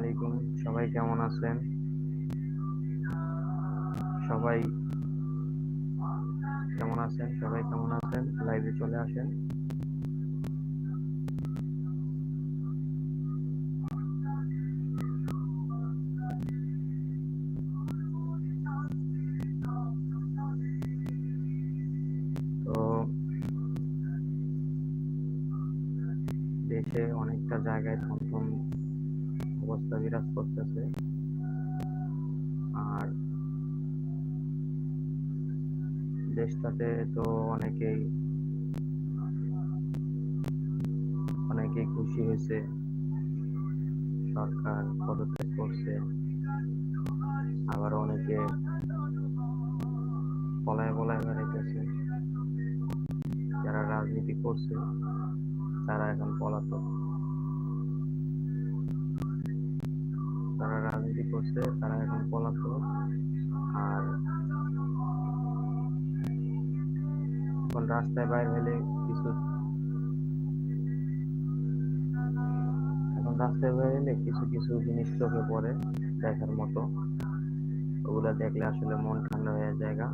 আলাইকুম। সবাই কেমন আছেন? সবাই কেমন আছেন? সবাই কেমন আছেন? লাইভে চলে আসেন। দেশটাতে তো অনেকেই অনেকেই খুশি হয়েছে। সরকার পদত্যাগ করছে। আবার অনেকে পলায় পলায় বেড়াইতেছে। যারা রাজনীতি করছে, তারা এখন পলাতক। যারা রাজনীতি করছে, তারা এখন পলাতক। রাস্তায় বাইর হলে কিছু। এখন রাস্তায় বাইর হলে কিছু কিছু জিনিস চোখে পড়ে দেখার মতো। ওগুলা দেখলে আসলে মন ঠান্ডা হয়ে জায়গা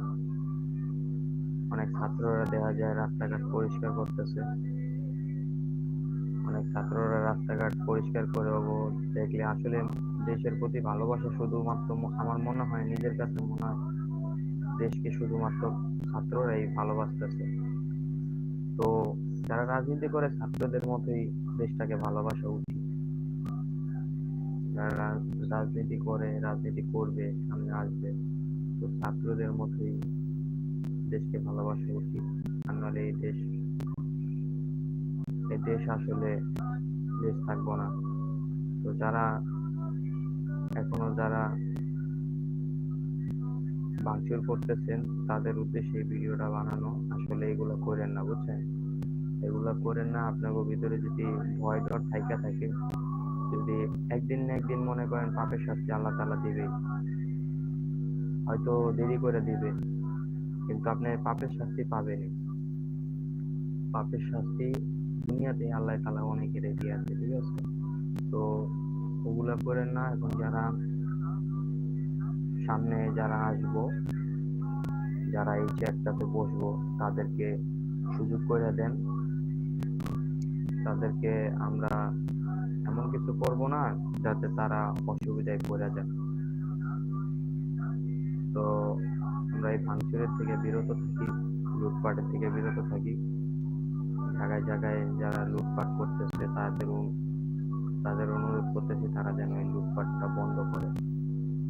অনেক ছাত্ররা দেখা যায় রাস্তাঘাট পরিষ্কার করতেছে। অনেক ছাত্ররা রাস্তাঘাট পরিষ্কার করে দেখলে আসলে দেশের প্রতি ভালোবাসা শুধুমাত্র আমার মনে হয় নিজের কাছে মনে হয়। দেশকে শুধুমাত্র ছাত্ররাই ভালোবাসতেছে। তো যারা রাজনীতি করে, ছাত্রদের মতোই দেশটাকে ভালোবাসা উচিত। যারা রাজনীতি করে, রাজনীতি করবে, সামনে আসবে, তো ছাত্রদের মতোই দেশকে ভালোবাসা উচিত। আর নাহলে এই দেশ এই দেশ আসলে দেশ থাকব না। তো যারা, এখনও যারা ভাঙচুর করতেছেন, তাদের উদ্দেশ্যে ভিডিওটা বানানো। আসলে এগুলো করেন না, বুঝছেন? এগুলো করেন না, আপনাকে ভিতরে যদি ভয় ডর থাইকা থাকে, যদি একদিন না একদিন মনে করেন পাপের শাস্তি আল্লাহ তালা দিবে, হয়তো দেরি করে দিবে, কিন্তু আপনি পাপের শাস্তি পাবেন পাপের শাস্তি দুনিয়াতে আল্লাহ তালা অনেকের দিয়ে আছে, ঠিক আছে? তো ওগুলা করেন না, এখন যারা সামনে যারা আসব, যারা এই চেয়ারটাতে বসবো, তাদেরকে সুযোগ করে দেন। তাদেরকে আমরা এমন কিছু করব না, যাতে তারা অসুবিধায় পড়ে যায়। তো আমরা এই ভাঙচুরের থেকে বিরত থাকি, লুটপাটের থেকে বিরত থাকি। জায়গায় জায়গায় যারা লুটপাট করতেছে, তাদের তাদের অনুরোধ করতেছি তারা যেন এই লুটপাটটা বন্ধ করে।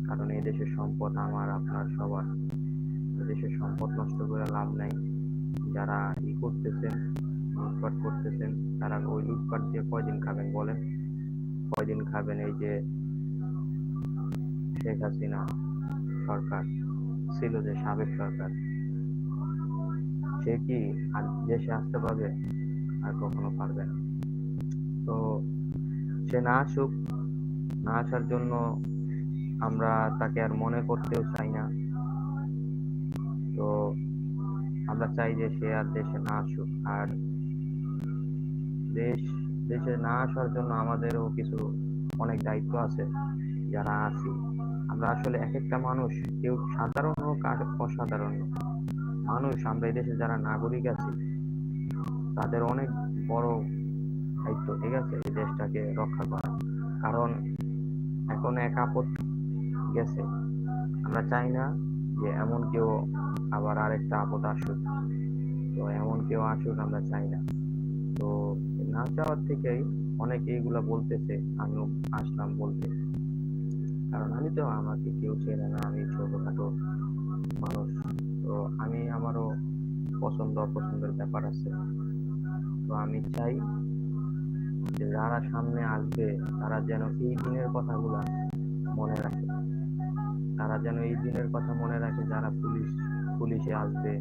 কারণ এই দেশের সম্পদ আমার, আপনার, সবার। দেশের সম্পদ নষ্ট করে লাভ নাই। যারা ই করতেছেন, লুটপাট করতেছেন, তারা ওই লুটপাট দিয়ে কয়দিন খাবেন বলেন? কয়দিন খাবেন এই যে শেখ হাসিনা সরকার, ছিল যে সাবেক সরকার। সে কি আর দেশে আসতে পারবে? আর কখনো পারবে না। তো সে না আসুক, না আসার জন্য আমরা তাকে আর মনে করতেও চাই না। তো আমরা চাই যে সে আর দেশে না আসুক। আর দেশ, দেশে না আসার জন্য আমাদেরও কিছু অনেক দায়িত্ব আছে যারা আছি। আমরা আসলে এক একটা মানুষ, কেউ সাধারণ হোক আর অসাধারণ মানুষ, আমরা দেশে যারা নাগরিক আছি, তাদের অনেক বড় দায়িত্ব, ঠিক আছে? এই দেশটাকে রক্ষা করা। কারণ এখন এক আপদ গেছে। আমরা চাই না যে এমন কেউ আবার আরেকটা আপদ আসুক। তো এমন কেউ আসুক, আমরা চাই না। তো না চাওয়ার থেকেই অনেকে এইগুলা বলতেছে, আমিও আসলাম বলতে। কারণ আমি তো আমাকে কেউ চেনে না, আমি ছোটখাটো মানুষ। তো আমি আমারও পছন্দ, অপছন্দের ব্যাপার আছে। তো আমি চাই যে যারা সামনে আসবে, তারা যেন এই দিনের কথাগুলা মনে রাখে। তারা যেন এই দিনের কথা মনে রাখে যারা পুলিশ, পুলিশে আসবে,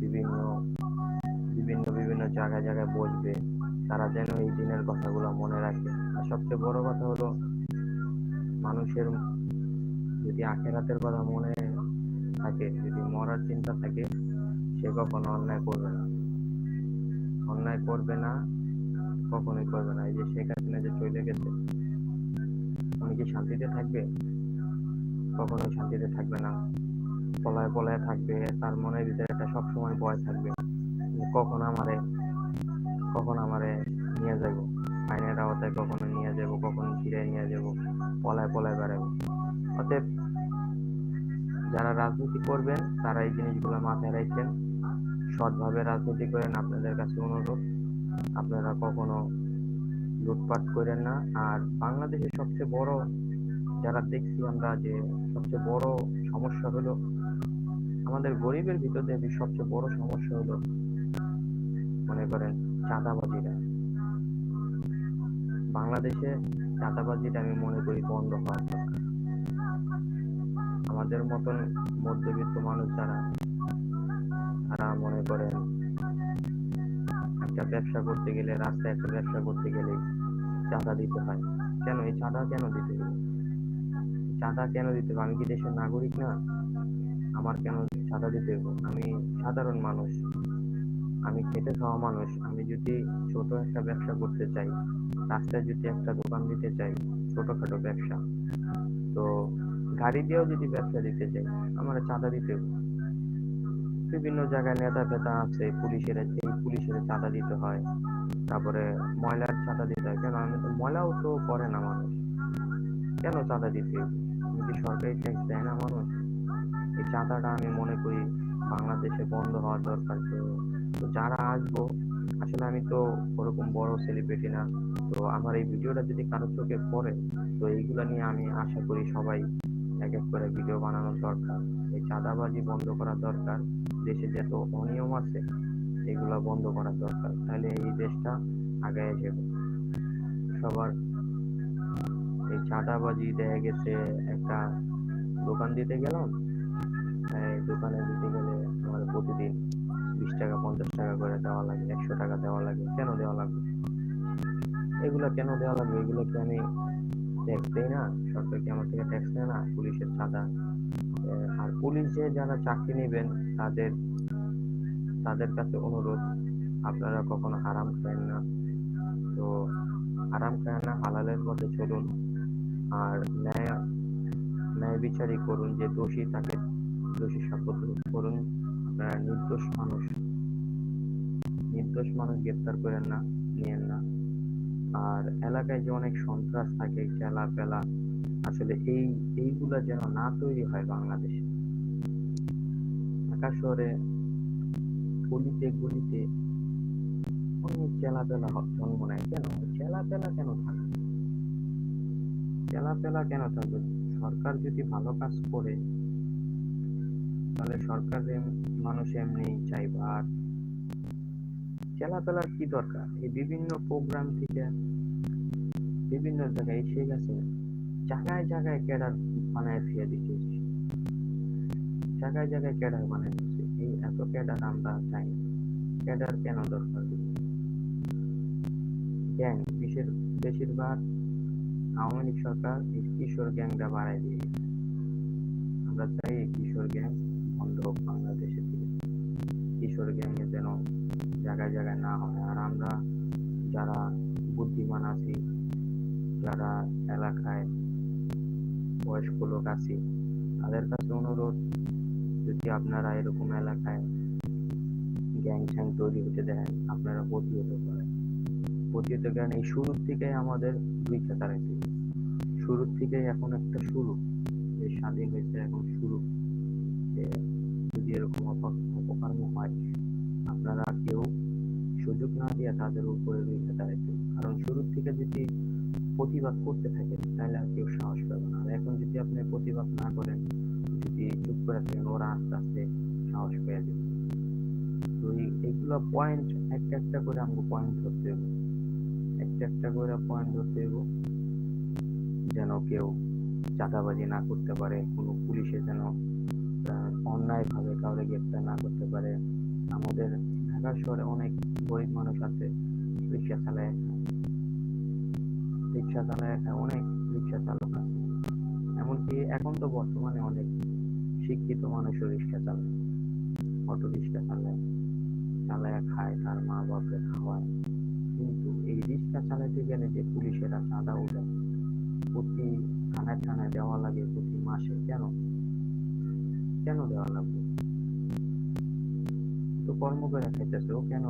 বিভিন্ন বিভিন্ন বিভিন্ন জায়গায় জায়গায় বসবে, তারা যেন এই দিনের কথাগুলো মনে রাখে। আর সবচেয়ে বড় কথা হলো, মানুষের যদি আখেরাতের কথা মনে থাকে, যদি মরার চিন্তা থাকে, সে কখনো অন্যায় করবে না। অন্যায় করবে না, কখনোই করবে না। এই যে শেখ হাসিনা যে চলে গেছে, উনি কি শান্তিতে থাকবে? কখনো শান্তিতে থাকবে না। পলায় পলায় থাকবে, তার মনের ভিতরে একটা সবসময় ভয় থাকবে। কখন আমারে কখন আমারে নিয়ে যাব আইনের আওতায় কখনো নিয়ে যাব কখন ফিরে নিয়ে যাব পলায় পলায় বেড়াবো অতএব যারা রাজনীতি করবেন, তারা এই জিনিসগুলো মাথায় রাখবেন। সৎভাবে রাজনীতি করেন, আপনাদের কাছে অনুরোধ। আপনারা কখনো লুটপাট করেন না। আর বাংলাদেশের সবচেয়ে বড় যারা দেখছি আমরা যে সবচেয়ে বড় সমস্যা হলো, আমাদের গরিবের ভিতর সবচেয়ে বড় সমস্যা হলো, মনে করেন চাঁদাবাজিরা। বাংলাদেশে চাঁদাবাজিটা আমি মনে করি বন্ধ হওয়া দরকার আমাদের মতন মধ্যবিত্ত মানুষ যারা, তারা মনে করেন একটা ব্যবসা করতে গেলে, রাস্তায় একটা ব্যবসা করতে গেলে চাঁদা দিতে হয়। কেন? এই চাঁদা কেন দিতে চাঁদা কেন দিতে হবে? আমি কি দেশের নাগরিক না? আমার কেন চাঁদা দিতে হবে? আমি সাধারণ মানুষ। আমি খেটে খাওয়া মানুষ। আমি যদি ছোট একটা ব্যবসা করতে চাই, রাস্তায় যদি একটা দোকান দিতে চাই, ছোটখাটো ব্যবসা, তো গাড়ি দিয়েও যদি ব্যবসা দিতে চাই, আমার চাঁদা দিতে হবে। বিভিন্ন জায়গায় নেতা ফেতা আছে, পুলিশের এই পুলিশের চাঁদা দিতে হয়, তারপরে ময়লার চাঁদা দিতে হয়। কেন? আমি তো ময়লাও তো করে না মানুষ। কেন চাঁদা দিতে হবে? কি সরকারি ট্যাক্স দেয় না মানুষ। এই চাঁদাটা আমি মনে করি বাংলাদেশে বন্ধ হওয়া দরকার। তো তো যারা আসব, আসলে আমি তো ওরকম বড় সেলিব্রিটি না। তো আমার এই ভিডিওটা যদি কারোর চোখে পড়ে, তো এইগুলো নিয়ে আমি আশা করি সবাই এক এক করে ভিডিও বানানোর দরকার। এই চাঁদাবাজি বন্ধ করা দরকার। দেশে যত অনিয়ম আছে, এগুলা বন্ধ করা দরকার। তাহলে এই দেশটা আগায় যাবে। সবার এই চাঁদাবাজি দেখা গেছে, একটা দোকান দিতে গেলাম। দোকানে দিতে গেলে আমার প্রতিদিন বিশ টাকা, পঞ্চাশ টাকা করে দেওয়া লাগে, একশো টাকা দেওয়া লাগে। কেন দেওয়া লাগবে? এগুলো কেন দেওয়া লাগবে? এগুলো কি আমি ট্যাক্স দেই না? সরকার কি আমার থেকে ট্যাক্স নেয় না? পুলিশের চাঁদা। আর পুলিশে যারা চাকরি নেবেন, তাদের তাদের কাছে অনুরোধ, আপনারা কখনো হারাম খাবেন না। তো হারাম খায় না, হালালের পথে চলুন। আর ন্যায় বিচারই করুন, যে দোষী তাকে দোষী সাব্যস্ত করুন, আপনারা নির্দোষ মানুষ। নির্দোষ মানুষ গ্রেপ্তার করেন না, নিয়েন না। আর এলাকায় যে অনেক সন্ত্রাস থাকে খেলা ফেলা আসলে এই, এইগুলা যেন না তৈরি হয় বাংলাদেশে। ঢাকা শহরে গলিতে গলিতে অনেক চেলাপেলা জন্ম নেয়। কেন? চেলাপেলা কেন থাকে? চেলাপেলা কেন? থাকবে সরকার যদি ভালো কাজ করে, তাহলে সরকার মানুষ এমনি চাইবে। আর চেলাপেলার কি দরকার? এই বিভিন্ন প্রোগ্রাম থেকে, বিভিন্ন জায়গায় এসে গেছে জায়গায় জায়গায় ক্যাডার বানায় ফিরে দিচ্ছে জায়গায় জায়গায় ক্যাডার বানায় দিচ্ছে এই এত ক্যাডার আমরা চাই। ক্যাডার কেন দরকার? গ্যাং বিশের বেশিরভাগ আওয়ামী লীগ সরকার এই কিশোর গ্যাংটা বাড়ায় দিয়ে। আমরা চাই এই কিশোর গ্যাং বন্ধ হোক বাংলাদেশে থেকে। কিশোর গ্যাংয়ে যেন জায়গায় জায়গায় না হয়। আর আমরা যারা বুদ্ধিমান আছি, যারা এলাকায় বয়স্ক লোক আছি, তাদের কাছে অনুরোধ, যদি আপনারা এরকম এলাকায় গ্যাং ছ্যাং তৈরি হতে দেন, আপনারা প্রতিহত করেন। প্রতিহত করেন। এই শুরুর থেকে আমাদের দুই খাতা রাখি শুরুর থেকে এখন একটা শুরু। যে স্বাধীন হয়েছে এখন শুরু। যে যদি এরকম অপ- অপকর্ম হয়, আপনারা কেউ সুযোগ না দিয়ে তাদের উপরে রয়েছে রাখবে কারণ শুরুর থেকে যদি প্রতিবাদ করতে থাকেন, তাহলে আর কেউ সাহস পাবে না। আর এখন যদি আপনি প্রতিবাদ না করেন, যদি চুপ করে থাকেন, ওরা আস্তে আস্তে সাহস পেয়ে যাবে। তো এই- এইগুলো পয়েন্ট একটা একটা করে আমাকে পয়েন্ট ধরতে হবে। একটা একটা করে পয়েন্ট ধরতে হবে। যেন কেউ চাঁদাবাজি না করতে পারে, কোনো পুলিশে যেন অন্যায় ভাবে কাউকে গ্রেপ্তার না করতে পারে। আমাদের ঢাকা শহরে অনেক গরিব মানুষ আছে রিক্সা চালায়। রিক্সা চালায় অনেক রিক্সা চালক আছে। এমনকি এখন তো বর্তমানে অনেক শিক্ষিত মানুষও রিক্সা চালায় অটো রিক্সা চালায় চালায় খায়, তার মা বাপকে খাওয়ায়। কিন্তু এই রিক্সা চালাতে গেলে যে পুলিশেরা চাঁদা উঠায় প্রতি থানায় থানায় দেওয়া লাগে, প্রতি মাসে কেন? কেন দেওয়া লাগবে? তো কর্ম করে খাইতেছে ও কেন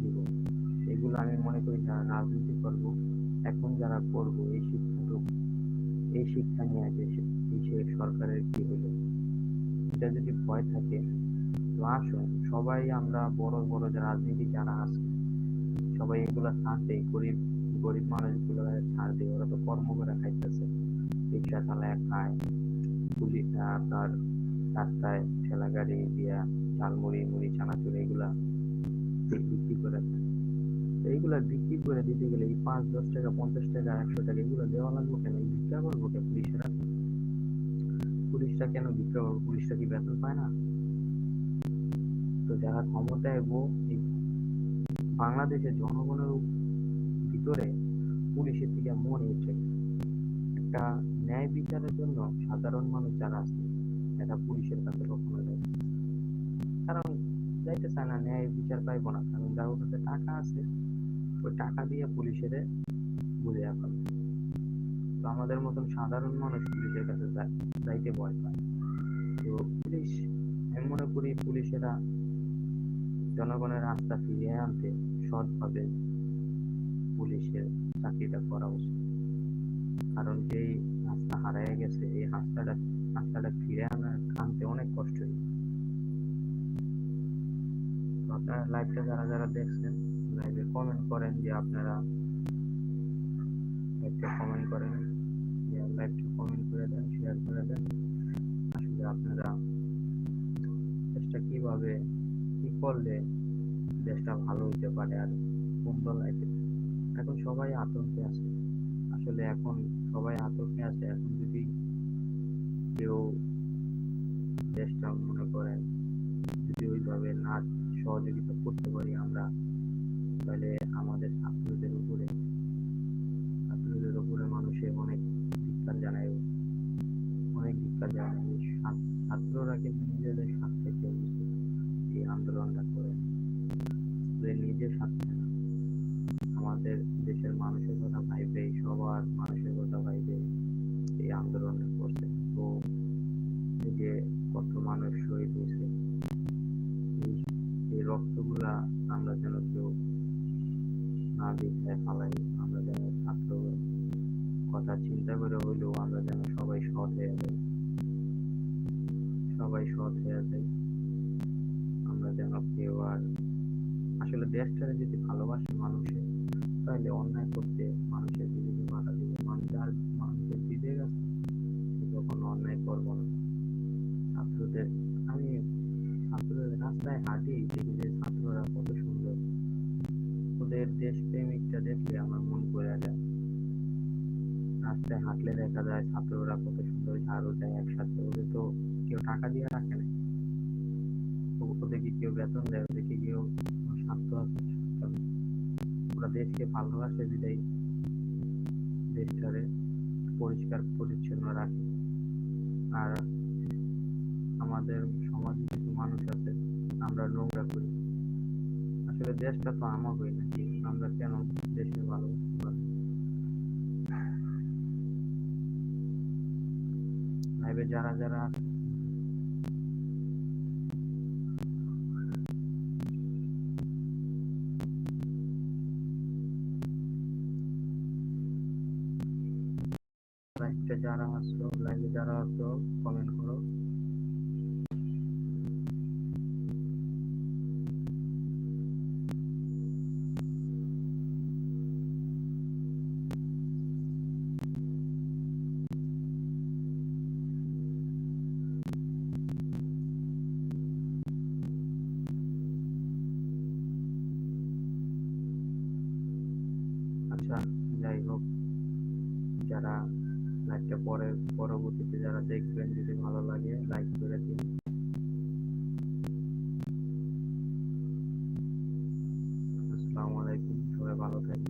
দিব? এগুলো আমি মনে করি যারা রাজনীতি করব, এখন যারা করব, এই শিক্ষাটুকু এই শিক্ষা নিয়ে আছে সে সরকারের কি হলো? এটা যদি ভয় থাকে, তো আসুন, সবাই আমরা বড় বড় রাজনীতি যারা আছে, সবাই এগুলা দেয় গরিব গরিব মানুষগুলো ছাড় দিয়ে ওরা তো কর্ম করে খাইতেছে। রিক্সা চালায় খায় পুলিশ আপনার রাস্তায় ঠেলা গাড়ি দিয়া ঝালমুড়ি মুড়ি মুড়ি, চানাচুর এগুলা বিক্রি করে এইগুলা বিক্রি করে দিতে গেলে এই পাঁচ, দশ টাকা, পঞ্চাশ টাকা, একশো টাকা এগুলো দেওয়া লাগবে কেন? এই ভিক্ষা করব কেন পুলিশেরা? পুলিশরা কেন ভিক্ষা করব? পুলিশরা কি বেতন পায় না? তো যারা ক্ষমতায় গো বাংলাদেশের জনগণের ভিতরে পুলিশের দিকে মন উঠে একটা ন্যায় বিচারের জন্য সাধারণ মানুষ যারা আছে এরা পুলিশের কাছে কখনো যায়। কারণ যাইতে চায় না, ন্যায় বিচার পাইবো না। কারণ যার কাছে টাকা আছে, ওই টাকা দিয়ে পুলিশের বুঝে এখন তো আমাদের মতন সাধারণ মানুষ পুলিশের কাছে যাইতে ভয় পায়। তো পুলিশ, আমি মনে করি পুলিশেরা জনগণের আস্থা ফিরিয়ে আনতে সৎভাবে পুলিশের চাকরিটা করা উচিত। কারণ যেই আস্থা হারায় গেছে, এই আস্থাটা আস্থাটা ফিরে আনার আনতে অনেক কষ্ট হয়েছে। আপনারা লাইভটা যারা যারা দেখছেন লাইভে কমেন্ট করেন যে আপনারা লাইভটা কমেন্ট করেন। যে লাইভটা কমেন্ট করে দেন শেয়ার করে দেন। আসলে আপনারা দেশটা কীভাবে, কি করলে দেশটা ভালো হতে পারে আর সুন্দর লাগে এখন সবাই আতঙ্কে আছে। আসলে এখন সবাই আতঙ্কে আছে। এখন যদি কেউ দেশটা মনে করেন, যদি ওইভাবে না সহযোগিতা করতে পারি আমরা, তাহলে আমাদের ছাত্রদের উপরে ছাত্রদের উপরে মানুষের অনেক ধিক্কার জানায়। অনেক ধিক্কার জানায়। ছাত্ররা কিন্তু নিজেদের স্বার্থে কেউ এই আন্দোলনটা করে। নিজের স্বার্থে আমাদের দেশের মানুষের কথা ভাইবে, সবার মানুষের কথা ভাইবে এই আন্দোলনটা করছে। তো যে কত মানুষ শহীদ হয়েছে, এই রক্তগুলা আমরা যেন কেউ না দেখে ফালাই, আমরা যেন ছাত্র কথা চিন্তা করে হইলেও আমরা যেন সবাই সৎ হয়ে যাই। সবাই সৎ হয়ে যাই। আমরা যেন কেউ আর, আসলে দেশটারে যদি ভালোবাসে মানুষে তাহলে অন্যায় করতে মানুষের বিরুদ্ধে বাধা দিবে মানুষ যার মানুষের বিবেক আছে। সে কখনো অন্যায় করব না। ছাত্রদের আমি ছাত্রদের রাস্তায় হাঁটি দেখি যে ছাত্ররা কত সুন্দর। ওদের দেশপ্রেমিকটা দেখলে আমার মন করে যায়। রাস্তায় হাঁটলে দেখা যায় ছাত্ররা কত সুন্দর ঝাড়ু দেয় একসাথে। ওদের তো কেউ টাকা দিয়ে রাখে না। ওদেরকে কেউ বেতন দেয়, ওদেরকে কেউ কোনো ওরা দেশকে ভালোবাসে, বিদায়। দেশটারে পরিষ্কার, পরিচ্ছন্ন রাখে। আর আমাদের সমাজে কিছু মানুষ আছে, আমরা নোংরা করি। আসলে দেশটা তো আমার হই নাকি আমরা কেন দেশকে ভালোবাসতে পারি যারা যারা আছে যারা আসছো লাইভে যারা আসছো কমেন্ট করো। আচ্ছা যাই হোক যারা লাইভটা পরে, পরবর্তীতে যারা দেখবেন যদি ভালো লাগে লাইক করে দিন। আসসালামু আলাইকুম, সবাই ভালো থাকবেন।